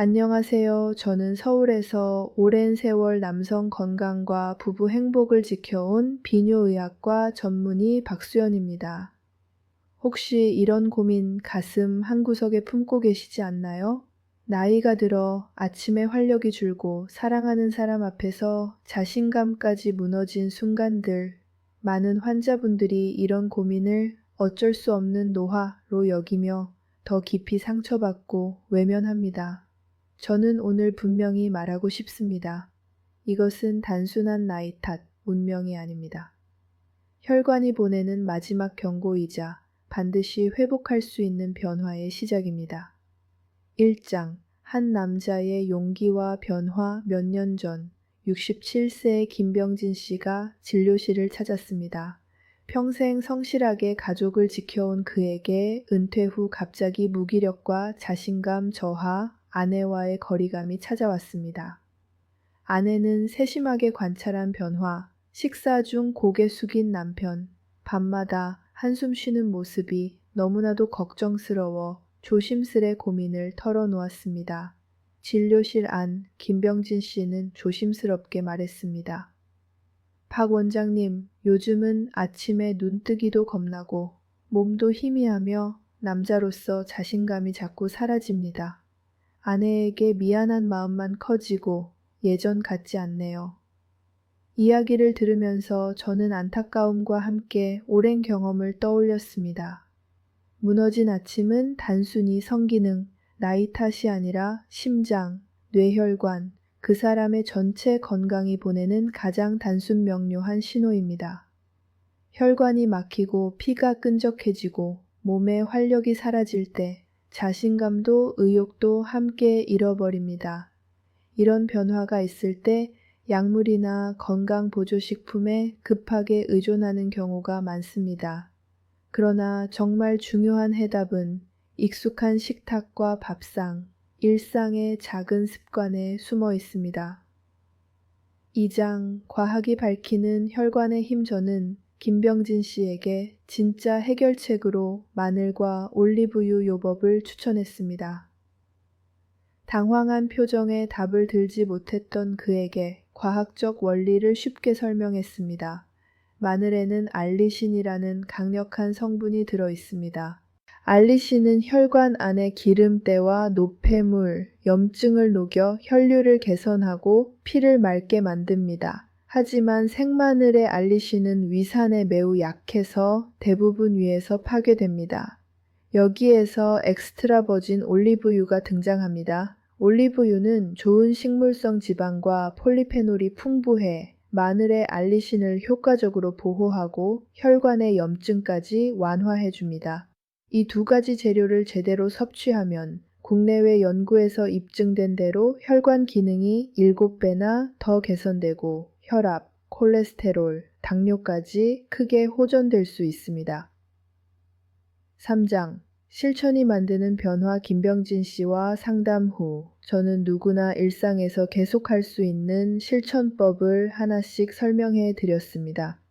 안녕하세요. 저는 서울에서 오랜 세월 남성 건강과 부부 행복을 지켜온 비뇨의학과 전문의 박수연입니다. 혹시 이런 고민 가슴 한구석에 품고 계시지 않나요? 나이가 들어 아침에 활력이 줄고 사랑하는 사람 앞에서 자신감까지 무너진 순간들, 많은 환자분들이 이런 고민을 어쩔 수 없는 노화로 여기며 더 깊이 상처받고 외면합니다. 저는 오늘 분명히 말하고 싶습니다. 이것은 단순한 나이 탓, 운명이 아닙니다. 혈관이 보내는 마지막 경고이자 반드시 회복할 수 있는 변화의 시작입니다. 1장 한 남자의 용기와 변화 몇 년 전 67세의 김병진 씨가 진료실을 찾았습니다. 평생 성실하게 가족을 지켜온 그에게 은퇴 후 갑자기 무기력과 자신감 저하, 아내와의 거리감이 찾아왔습니다. 아내는 세심하게 관찰한 변화, 식사 중 고개 숙인 남편, 밤마다 한숨 쉬는 모습이 너무나도 걱정스러워 조심스레 고민을 털어놓았습니다. 진료실 안 김병진 씨는 조심스럽게 말했습니다. 박 원장님, 요즘은 아침에 눈뜨기도 겁나고 몸도 희미하며 남자로서 자신감이 자꾸 사라집니다. 아내에게 미안한 마음만 커지고 예전 같지 않네요. 이야기를 들으면서 저는 안타까움과 함께 오랜 경험을 떠올렸습니다. 무너진 아침은 단순히 성기능, 나이 탓이 아니라 심장, 뇌혈관, 그 사람의 전체 건강이 보내는 가장 단순 명료한 신호입니다. 혈관이 막히고 피가 끈적해지고 몸에 활력이 사라질 때 자신감도 의욕도 함께 잃어버립니다. 이런 변화가 있을 때 약물이나 건강보조식품에 급하게 의존하는 경우가 많습니다. 그러나 정말 중요한 해답은 익숙한 식탁과 밥상, 일상의 작은 습관에 숨어 있습니다. 2장 과학이 밝히는 혈관의 힘전은 김병진 씨에게 진짜 해결책으로 마늘과 올리브유 요법을 추천했습니다. 당황한 표정에 답을 들지 못했던 그에게 과학적 원리를 쉽게 설명했습니다. 마늘에는 알리신이라는 강력한 성분이 들어 있습니다. 알리신은 혈관 안의 기름때와 노폐물, 염증을 녹여 혈류를 개선하고 피를 맑게 만듭니다. 하지만 생마늘의 알리신은 위산에 매우 약해서 대부분 위에서 파괴됩니다. 여기에서 엑스트라 버진 올리브유가 등장합니다. 올리브유는 좋은 식물성 지방과 폴리페놀이 풍부해 마늘의 알리신을 효과적으로 보호하고 혈관의 염증까지 완화해 줍니다. 이 두 가지 재료를 제대로 섭취하면 국내외 연구에서 입증된 대로 혈관 기능이 7배나 더 개선되고 혈압, 콜레스테롤, 당뇨까지 크게 호전될 수 있습니다. 3장 실천이 만드는 변화 김병진 씨와 상담 후 저는 누구나 일상에서 계속할 수 있는 실천법을 하나씩 설명해 드렸습니다.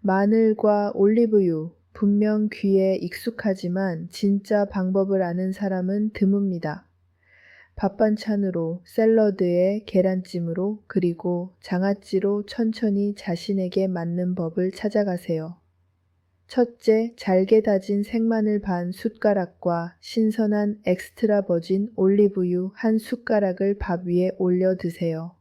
마늘과 올리브유 분명 귀에 익숙하지만 진짜 방법을 아는 사람은 드뭅니다. 밥 반찬으로 샐러드에 계란찜으로 그리고 장아찌로 천천히 자신에게 맞는 법을 찾아가세요. 첫째, 잘게 다진 생마늘 반 숟가락과 신선한 엑스트라 버진 올리브유 한 숟가락을 밥 위에 올려 드세요.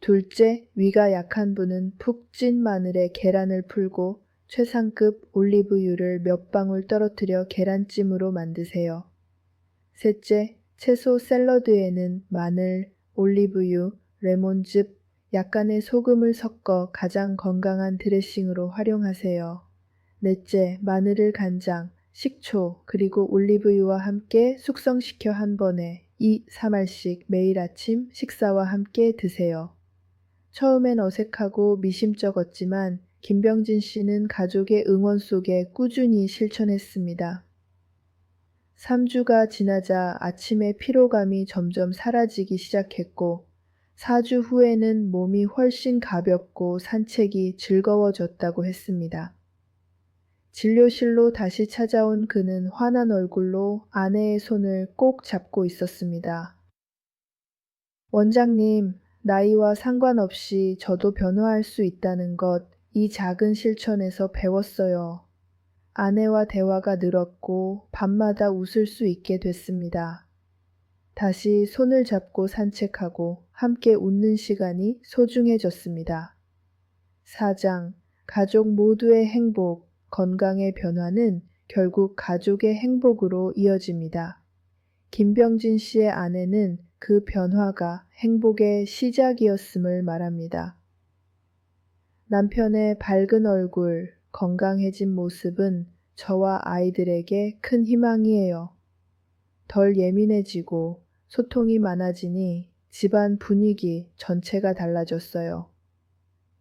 둘째, 위가 약한 분은 푹 찐 마늘에 계란을 풀고 최상급 올리브유를 몇 방울 떨어뜨려 계란찜으로 만드세요. 셋째, 채소 샐러드에는 마늘, 올리브유, 레몬즙, 약간의 소금을 섞어 가장 건강한 드레싱으로 활용하세요. 넷째, 마늘을 간장, 식초, 그리고 올리브유와 함께 숙성시켜 한 번에 2, 3알씩 매일 아침 식사와 함께 드세요. 처음엔 어색하고 미심쩍었지만 김병진 씨는 가족의 응원 속에 꾸준히 실천했습니다. 3주가 지나자 아침의 피로감이 점점 사라지기 시작했고 4주 후에는 몸이 훨씬 가볍고 산책이 즐거워졌다고 했습니다. 진료실로 다시 찾아온 그는 환한 얼굴로 아내의 손을 꼭 잡고 있었습니다. 원장님, 나이와 상관없이 저도 변화할 수 있다는 것, 이 작은 실천에서 배웠어요. 아내와 대화가 늘었고, 밤마다 웃을 수 있게 됐습니다. 다시 손을 잡고 산책하고 함께 웃는 시간이 소중해졌습니다. 4장 가족 모두의 행복, 건강의 변화는 결국 가족의 행복으로 이어집니다. 김병진 씨의 아내는 그 변화가 행복의 시작이었음을 말합니다. 남편의 밝은 얼굴, 건강해진 모습은 저와 아이들에게 큰 희망이에요. 덜 예민해지고 소통이 많아지니 집안 분위기 전체가 달라졌어요.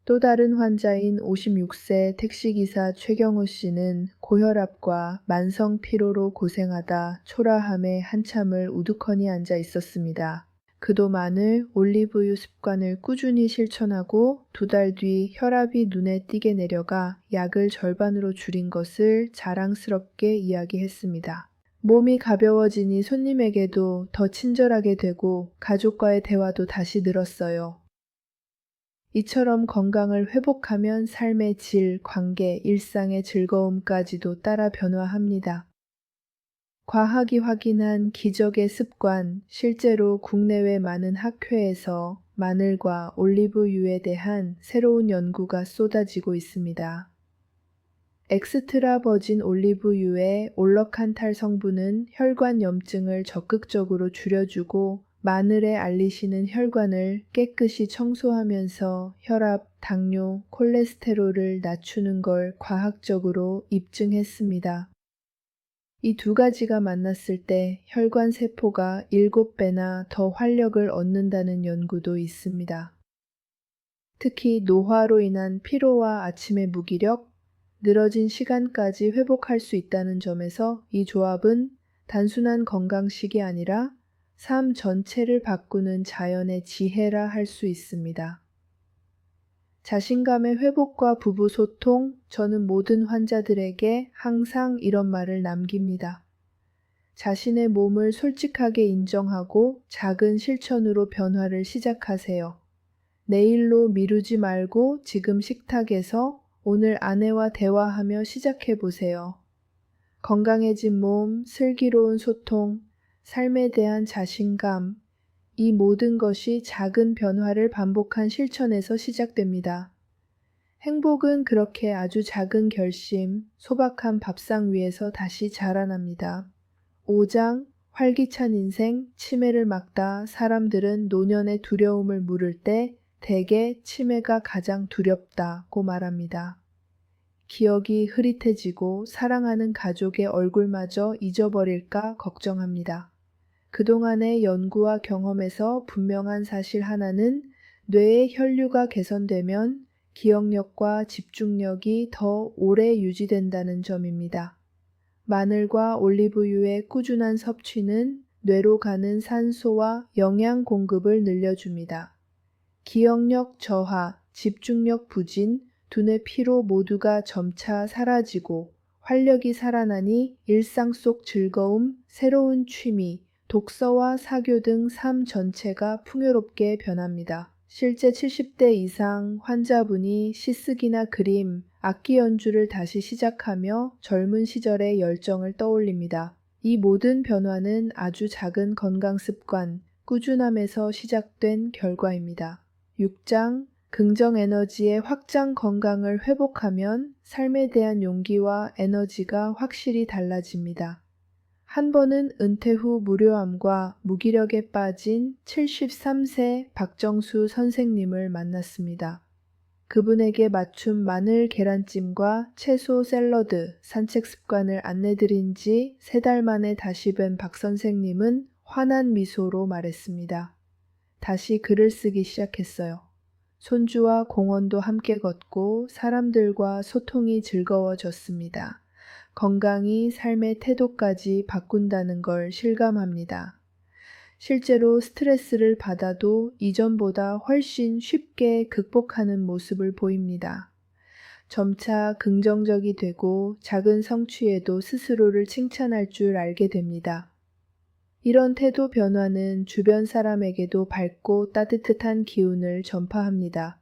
또 다른 환자인 56세 택시기사 최경호 씨는 고혈압과 만성 피로로 고생하다 초라함에 한참을 우두커니 앉아 있었습니다. 그도 마늘, 올리브유 습관을 꾸준히 실천하고 두 달 뒤 혈압이 눈에 띄게 내려가 약을 절반으로 줄인 것을 자랑스럽게 이야기했습니다. 몸이 가벼워지니 손님에게도 더 친절하게 되고 가족과의 대화도 다시 늘었어요. 이처럼 건강을 회복하면 삶의 질, 관계, 일상의 즐거움까지도 따라 변화합니다. 과학이 확인한 기적의 습관, 실제로 국내외 많은 학회에서 마늘과 올리브유에 대한 새로운 연구가 쏟아지고 있습니다. 엑스트라 버진 올리브유의 올러칸탈 성분은 혈관 염증을 적극적으로 줄여주고 마늘에 알리시는 혈관을 깨끗이 청소하면서 혈압, 당뇨, 콜레스테롤을 낮추는 걸 과학적으로 입증했습니다. 이 두 가지가 만났을 때 혈관 세포가 7배나 더 활력을 얻는다는 연구도 있습니다. 특히 노화로 인한 피로와 아침의 무기력, 늘어진 시간까지 회복할 수 있다는 점에서 이 조합은 단순한 건강식이 아니라 삶 전체를 바꾸는 자연의 지혜라 할 수 있습니다. 자신감의 회복과 부부 소통, 저는 모든 환자들에게 항상 이런 말을 남깁니다. 자신의 몸을 솔직하게 인정하고 작은 실천으로 변화를 시작하세요. 내일로 미루지 말고 지금 식탁에서 오늘 아내와 대화하며 시작해 보세요. 건강해진 몸, 슬기로운 소통, 삶에 대한 자신감, 이 모든 것이 작은 변화를 반복한 실천에서 시작됩니다. 행복은 그렇게 아주 작은 결심, 소박한 밥상 위에서 다시 자라납니다. 5장 활기찬 인생, 치매를 막다 사람들은 노년의 두려움을 물을 때 대개 치매가 가장 두렵다고 말합니다. 기억이 흐릿해지고 사랑하는 가족의 얼굴마저 잊어버릴까 걱정합니다. 그동안의 연구와 경험에서 분명한 사실 하나는 뇌의 혈류가 개선되면 기억력과 집중력이 더 오래 유지된다는 점입니다. 마늘과 올리브유의 꾸준한 섭취는 뇌로 가는 산소와 영양 공급을 늘려줍니다. 기억력 저하, 집중력 부진, 두뇌 피로 모두가 점차 사라지고 활력이 살아나니 일상 속 즐거움, 새로운 취미, 독서와 사교 등 삶 전체가 풍요롭게 변합니다. 실제 70대 이상 환자분이 시쓰기나 그림, 악기 연주를 다시 시작하며 젊은 시절의 열정을 떠올립니다. 이 모든 변화는 아주 작은 건강 습관, 꾸준함에서 시작된 결과입니다. 6장 긍정 에너지의 확장 건강을 회복하면 삶에 대한 용기와 에너지가 확실히 달라집니다. 한 번은 은퇴 후 무료암과 무기력에 빠진 73세 박정수 선생님을 만났습니다. 그분에게 맞춤 마늘 계란찜과 채소 샐러드 산책 습관을 안내드린 지 세 달 만에 다시 뵌 박 선생님은 환한 미소로 말했습니다. 다시 글을 쓰기 시작했어요. 손주와 공원도 함께 걷고 사람들과 소통이 즐거워졌습니다. 건강이 삶의 태도까지 바꾼다는 걸 실감합니다. 실제로 스트레스를 받아도 이전보다 훨씬 쉽게 극복하는 모습을 보입니다. 점차 긍정적이 되고 작은 성취에도 스스로를 칭찬할 줄 알게 됩니다. 이런 태도 변화는 주변 사람에게도 밝고 따뜻한 기운을 전파합니다.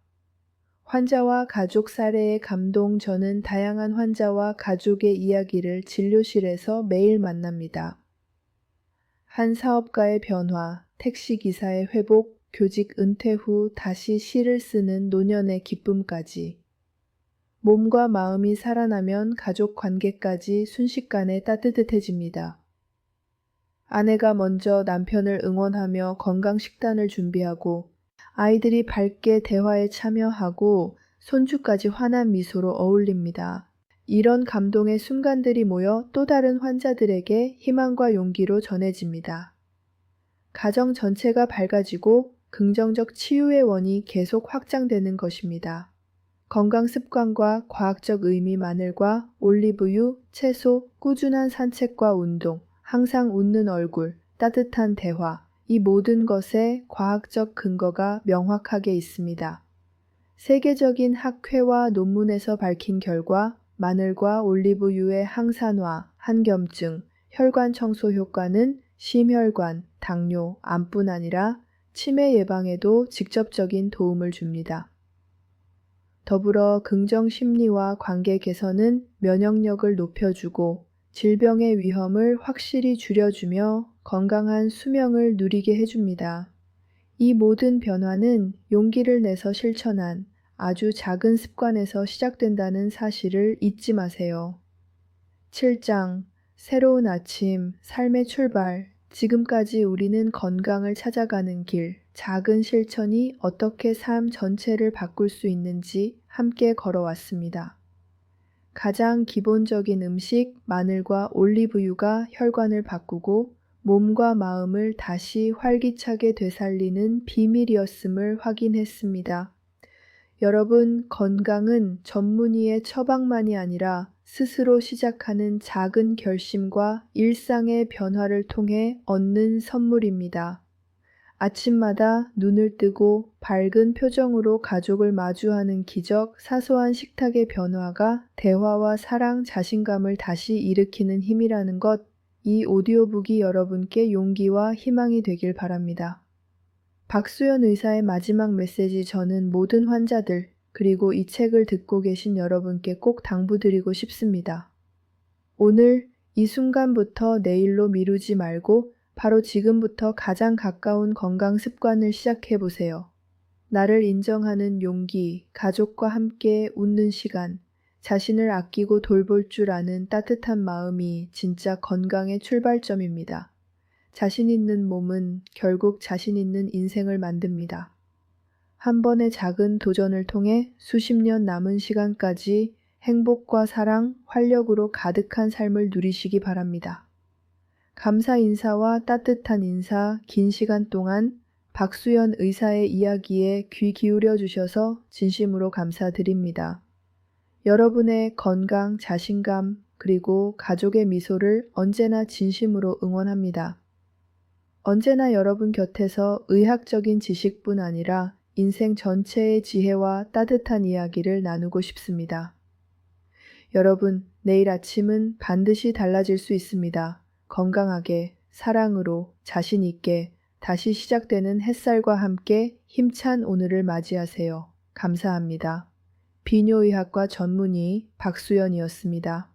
환자와 가족 사례에 감동 저는 다양한 환자와 가족의 이야기를 진료실에서 매일 만납니다. 한 사업가의 변화, 택시기사의 회복, 교직 은퇴 후 다시 시를 쓰는 노년의 기쁨까지. 몸과 마음이 살아나면 가족 관계까지 순식간에 따뜻해집니다. 아내가 먼저 남편을 응원하며 건강 식단을 준비하고 아이들이 밝게 대화에 참여하고 손주까지 환한 미소로 어울립니다. 이런 감동의 순간들이 모여 또 다른 환자들에게 희망과 용기로 전해집니다. 가정 전체가 밝아지고 긍정적 치유의 원이 계속 확장되는 것입니다. 건강 습관과 과학적 의미 마늘과 올리브유, 채소, 꾸준한 산책과 운동, 항상 웃는 얼굴, 따뜻한 대화, 이 모든 것에 과학적 근거가 명확하게 있습니다. 세계적인 학회와 논문에서 밝힌 결과 마늘과 올리브유의 항산화, 한겸증, 혈관 청소 효과는 심혈관, 당뇨, 암뿐 아니라 치매 예방에도 직접적인 도움을 줍니다. 더불어 긍정 심리와 관계 개선은 면역력을 높여주고 질병의 위험을 확실히 줄여주며 건강한 수명을 누리게 해줍니다. 이 모든 변화는 용기를 내서 실천한 아주 작은 습관에서 시작된다는 사실을 잊지 마세요. 7장 새로운 아침, 삶의 출발. 지금까지 우리는 건강을 찾아가는 길, 작은 실천이 어떻게 삶 전체를 바꿀 수 있는지 함께 걸어왔습니다. 가장 기본적인 음식, 마늘과 올리브유가 혈관을 바꾸고 몸과 마음을 다시 활기차게 되살리는 비밀이었음을 확인했습니다. 여러분, 건강은 전문의의 처방만이 아니라 스스로 시작하는 작은 결심과 일상의 변화를 통해 얻는 선물입니다. 아침마다 눈을 뜨고 밝은 표정으로 가족을 마주하는 기적, 사소한 식탁의 변화가 대화와 사랑, 자신감을 다시 일으키는 힘이라는 것, 이 오디오북이 여러분께 용기와 희망이 되길 바랍니다. 박수연 의사의 마지막 메시지 저는 모든 환자들, 그리고 이 책을 듣고 계신 여러분께 꼭 당부드리고 싶습니다. 오늘 이 순간부터 내일로 미루지 말고 바로 지금부터 가장 가까운 건강 습관을 시작해 보세요. 나를 인정하는 용기, 가족과 함께 웃는 시간, 자신을 아끼고 돌볼 줄 아는 따뜻한 마음이 진짜 건강의 출발점입니다. 자신 있는 몸은 결국 자신 있는 인생을 만듭니다. 한 번의 작은 도전을 통해 수십 년 남은 시간까지 행복과 사랑, 활력으로 가득한 삶을 누리시기 바랍니다. 감사 인사와 따뜻한 인사, 긴 시간 동안 박수연 의사의 이야기에 귀 기울여 주셔서 진심으로 감사드립니다. 여러분의 건강, 자신감, 그리고 가족의 미소를 언제나 진심으로 응원합니다. 언제나 여러분 곁에서 의학적인 지식뿐 아니라 인생 전체의 지혜와 따뜻한 이야기를 나누고 싶습니다. 여러분, 내일 아침은 반드시 달라질 수 있습니다. 건강하게, 사랑으로, 자신 있게 다시 시작되는 햇살과 함께 힘찬 오늘을 맞이하세요. 감사합니다. 비뇨의학과 전문의 박수연이었습니다.